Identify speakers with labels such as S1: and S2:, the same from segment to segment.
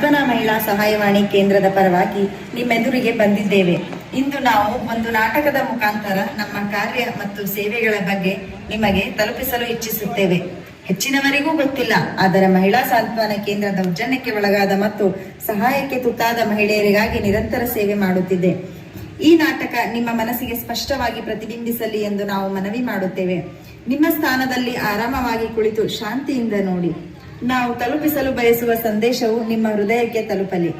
S1: ಸಾಂತ್ವನ ಮಹಿಳಾ ಸಹಾಯವಾಣಿ ಕೇಂದ್ರದ ಪರವಾಗಿ ನಿಮ್ಮೆದುರಿಗೆ ಬಂದಿದ್ದೇವೆ. ಇಂದು ನಾವು ಒಂದು ನಾಟಕದ ಮುಖಾಂತರ ನಮ್ಮ ಕಾರ್ಯ ಮತ್ತು ಸೇವೆಗಳ ಬಗ್ಗೆ ನಿಮಗೆ ತಲುಪಿಸಲು ಇಚ್ಛಿಸುತ್ತೇವೆ. ಹೆಚ್ಚಿನವರಿಗೂ ಗೊತ್ತಿಲ್ಲ, ಆದರೆ ಮಹಿಳಾ ಸಾಂತ್ವನ ಕೇಂದ್ರ ದೌರ್ಜನ್ಯಕ್ಕೆ ಒಳಗಾದ ಮತ್ತು ಸಹಾಯಕ್ಕೆ ತುತ್ತಾದ ಮಹಿಳೆಯರಿಗಾಗಿ ನಿರಂತರ ಸೇವೆ ಮಾಡುತ್ತಿದೆ ಈ ನಾಟಕ ನಿಮ್ಮ ಮನಸ್ಸಿಗೆ ಸ್ಪಷ್ಟವಾಗಿ ಪ್ರತಿಬಿಂಬಿಸಲಿ ಎಂದು ನಾವು ಮನವಿ ಮಾಡುತ್ತೇವೆ. ನಿಮ್ಮ ಸ್ಥಾನದಲ್ಲಿ ಆರಾಮವಾಗಿ ಕುಳಿತು ಶಾಂತಿಯಿಂದ ನೋಡಿ. ನಾವು ತಲುಪಿಸಲು ಬಯಸುವ ಸಂದೇಶವು ನಿಮ್ಮ ಹೃದಯಕ್ಕೆ ತಲುಪಲಿ.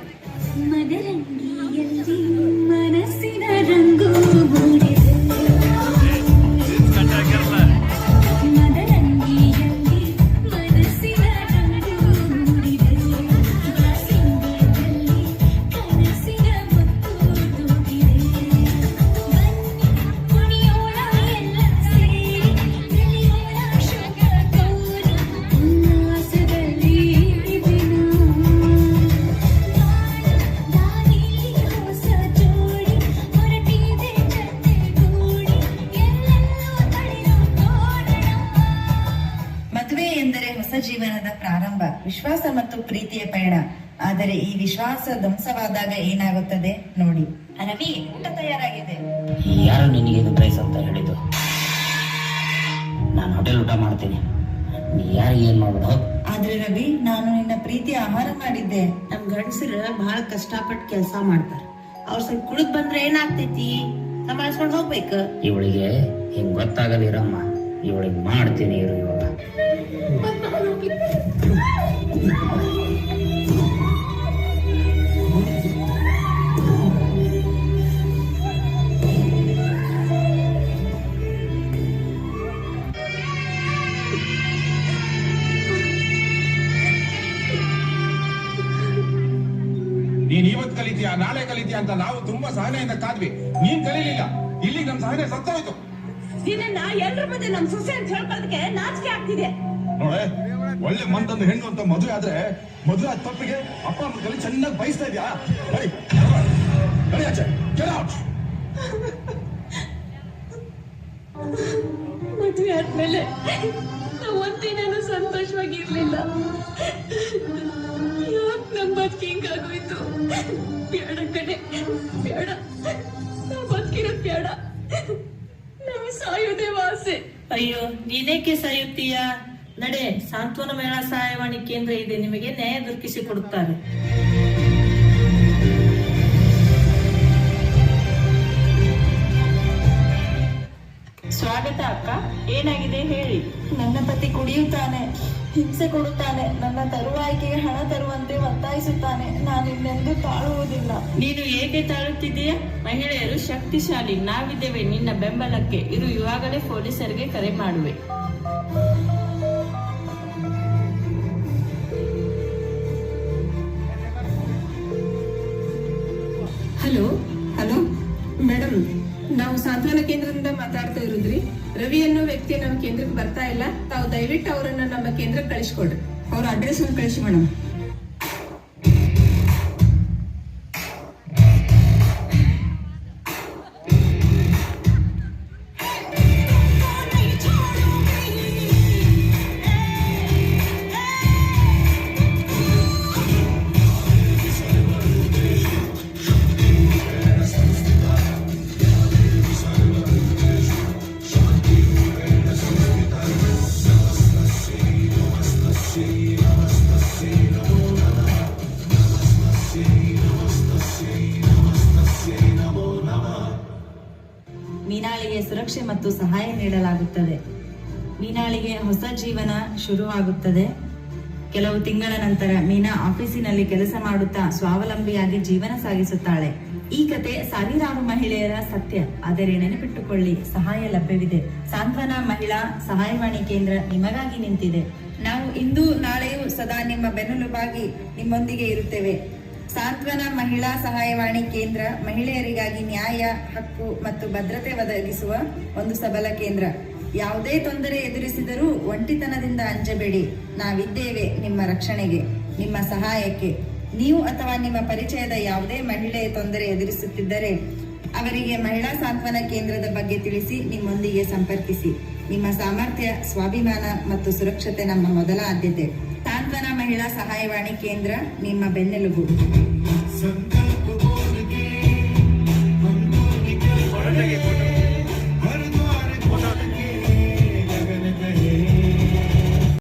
S1: ಜೀವನದ ಪ್ರಾರಂಭ. ವಿಶ್ವಾಸ ಮತ್ತು ಪ್ರೀತಿಯ ಪಯಣ. ಆದರೆ ಈ ವಿಶ್ವಾಸ ಧ್ವಂಸವಾದಾಗ ಏನಾಗುತ್ತದೆ? ನೋಡಿ. ರವಿ ಊಟ ತಯಾರಾಗಿದೆ.
S2: ಯಾರು ನಿನಗೆ ಇದು ಪ್ರೈಸ್ ಅಂತ ಹೇಳಿದ್ದು? ನಾನು ಹೋಟೆಲ್ ಊಟ ಮಾಡ್ತೀನಿ. ನೀ ಯಾರಿಗೆ ಏನ್ ಮಾಡ್ಬೋದು?
S1: ಆದ್ರೆ ರವಿ ನಾನು ನಿನ್ನ ಪ್ರೀತಿ ಆಹಾರ ಮಾಡಿದ್ದೆ.
S3: ನಮ್ ಗಂಡಸರು ಬಹಳ ಕಷ್ಟಪಟ್ಟು ಕೆಲಸ ಮಾಡ್ತಾರ. ಅವ್ರ ಸ್ವಲ್ಪ ಕುಡಿದ್ ಬಂದ್ರೆ ಏನಾಗ್ತೈತಿ? ಸಮಾಳಿಸ್ಕೊಂಡು ಹೋಗ್ಬೇಕು.
S2: ಇವಳಿಗೆ ಹಿಂಗ್ ಗೊತ್ತಾಗಲಿರಮ್ಮ ಇವಳಿಗೆ ಮಾಡ್ತೀನಿ ಇರು ಇವಾಗ.
S4: ನೀನ್ ಕಲಿತೀಯಾ, ನಾಳೆ ಕಲಿತೀಯಾ ಅಂತ ನಾವು ತುಂಬಾ ಸಹನೆಯಿಂದ ಕಾದ್ವಿ. ನೀನ್ ಕಲೀಲಿಲ್ಲ. ಇಲ್ಲಿ ನಮ್ ಸಹನೆ ಸತ್ತೋಯ್ತು.
S5: ನಿನ್ನ ಎಲ್ರ ಮಧ್ಯೆ ನಮ್ ಸೊಸೆ ಅಂತ ಹೇಳ್ಕೊಳ್ಳೋದಕ್ಕೆ ನಾಚಿಕೆ ಆಗ್ತಿದೆ.
S4: ನೋಡೆ ಒಳ್ಳೆ ಮಂತಂದು ಹೆಣ್ಣು ಅಂತ ಮದುವೆ ಆದ್ರೆ ಮದುವೆ ಆದ ತಪ್ಪಿಗೆ ಅಪ್ಪ ಅಮ್ಮ ಕಲಿ ಚೆನ್ನಾಗಿ ಬಯಸ್ತಾ ಇದ್ಯಾ? ಮದುವೆ ನಡಿ ಆಚೆ get out.
S5: ಮದ್ವೆ ಆದ್ಮೇಲೆ ಒಂದಿನೂ ಸಂತೋಷವಾಗಿರ್ಲಿಲ್ಲ. ಇರ್ಲಿಲ್ಲ ನಮ್ ಬದುಕಿ ಹಿಂಗಾಗೋಯ್ತು? ಬೇಡ ಕಡೆ ಬೇಡ. ನಾವು ಬದುಕಿರೋದು ಬೇಡ.
S3: ಅಯ್ಯೋ ನೀನೇಕೆ ಸಾಯುತ್ತೀಯಾ ನಡೆ, ಸಾಂತ್ವನ ಮೇಳ ಸಹಾಯವಾಣಿ ಕೇಂದ್ರ ಇದೆ, ನಿಮಗೆ ನ್ಯಾಯ ದೊರಕಿಸಿ ಕೊಡುತ್ತಾರೆ ಸ್ವಾಗತ ಅಕ್ಕ, ಏನಾಗಿದೆ ಹೇಳಿ.
S1: ನನ್ನ ಪತಿ ಹಿಂಸೆ ಕೊಡುತ್ತಾನೆ ನನ್ನ ತರುವಾಯ್ಕೆಗೆ ಹಣ ತರುವಂತೆ ಒತ್ತಾಯಿಸುತ್ತಾನೆ. ನಾನು ಇನ್ನೆಂದು ತಾಳುವುದಿಲ್ಲ.
S3: ನೀನು ಏಕೆ ತಾಳುತ್ತಿದ್ದೀಯ? ಮಹಿಳೆಯರು ಶಕ್ತಿಶಾಲಿ ನಾವಿದ್ದೇವೆ ನಿನ್ನ ಬೆಂಬಲಕ್ಕೆ. ಇರು ಇವಾಗಲೇ ಪೊಲೀಸರಿಗೆ ಕರೆ ಮಾಡುವೆ.
S6: ಹಲೋ? ನಾವು ಸಾಂತ್ವನ ಕೇಂದ್ರದಿಂದ ಮಾತಾಡ್ತಾ ಇರೋದ್ರಿ. ರವಿ ಅನ್ನೋ ವ್ಯಕ್ತಿ ನಮ್ಮ ಕೇಂದ್ರಕ್ಕೆ ಬರ್ತಾ ಇಲ್ಲ. ತಾವು ದಯವಿಟ್ಟು ಅವರನ್ನ ನಮ್ಮ ಕೇಂದ್ರಕ್ಕೆ ಕಳಿಸ್ಕೊಡ್ರಿ. ಅವ್ರ ಅಡ್ರೆಸ್ ಕಳಿಸಿ ಮೇಡಮ್
S1: ಮೀನಾಳಿಗೆ ಸುರಕ್ಷೆ ಮತ್ತು ಸಹಾಯ ನೀಡಲಾಗುತ್ತದೆ. ಮೀನಾಳಿಗೆ ಹೊಸ ಜೀವನ ಶುರುವಾಗುತ್ತದೆ. ಕೆಲವು ತಿಂಗಳ ನಂತರ ಮೀನಾ ಆಫೀಸಿನಲ್ಲಿ ಕೆಲಸ ಮಾಡುತ್ತಾ ಸ್ವಾವಲಂಬಿಯಾಗಿ ಜೀವನ ಸಾಗಿಸುತ್ತಾಳೆ. ಈ ಕತೆ ಸಾವಿರಾರು ಮಹಿಳೆಯರ ಸತ್ಯ, ಆದರೆ ನೆನಪಿಟ್ಟುಕೊಳ್ಳಿ, ಸಹಾಯ ಲಭ್ಯವಿದೆ. ಸಾಂತ್ವನ ಮಹಿಳಾ ಸಹಾಯವಾಣಿ ಕೇಂದ್ರ ನಿಮಗಾಗಿ ನಿಂತಿದೆ. ನಾವು ಇಂದು ನಾಳೆಯೂ ಸದಾ ನಿಮ್ಮ ಬೆನ್ನೆಲುಬಾಗಿ ನಿಮ್ಮೊಂದಿಗೆ ಇರುತ್ತೇವೆ. ಸಾಂತ್ವನ ಮಹಿಳಾ ಸಹಾಯವಾಣಿ ಕೇಂದ್ರ ಮಹಿಳೆಯರಿಗಾಗಿ ನ್ಯಾಯ, ಹಕ್ಕು ಮತ್ತು ಭದ್ರತೆ ಒದಗಿಸುವ ಒಂದು ಸಬಲ ಕೇಂದ್ರ. ಯಾವುದೇ ತೊಂದರೆ ಎದುರಿಸಿದರೂ ಒಂಟಿತನದಿಂದ ಅಂಜಬೇಡಿ. ನಾವಿದ್ದೇವೆ ನಿಮ್ಮ ರಕ್ಷಣೆಗೆ, ನಿಮ್ಮ ಸಹಾಯಕ್ಕೆ. ನೀವು ಅಥವಾ ನಿಮ್ಮ ಪರಿಚಯದ ಯಾವುದೇ ಮಹಿಳೆ ತೊಂದರೆ ಎದುರಿಸುತ್ತಿದ್ದರೆ ಅವರಿಗೆ ಮಹಿಳಾ ಸಾಂತ್ವನ ಕೇಂದ್ರದ ಬಗ್ಗೆ ತಿಳಿಸಿ, ನಿಮ್ಮೊಂದಿಗೆ ಸಂಪರ್ಕಿಸಿ. ನಿಮ್ಮ ಸಾಮರ್ಥ್ಯ, ಸ್ವಾಭಿಮಾನ ಮತ್ತು ಸುರಕ್ಷತೆ ನಮ್ಮ ಮೊದಲ ಆದ್ಯತೆ. ಮಹಿಳಾ ಮಹಿಳಾ ಸಹಾಯವಾಣಿ ಕೇಂದ್ರ ನಿಮ್ಮ ಬೆನ್ನೆಲುಬು
S7: ಸಂತ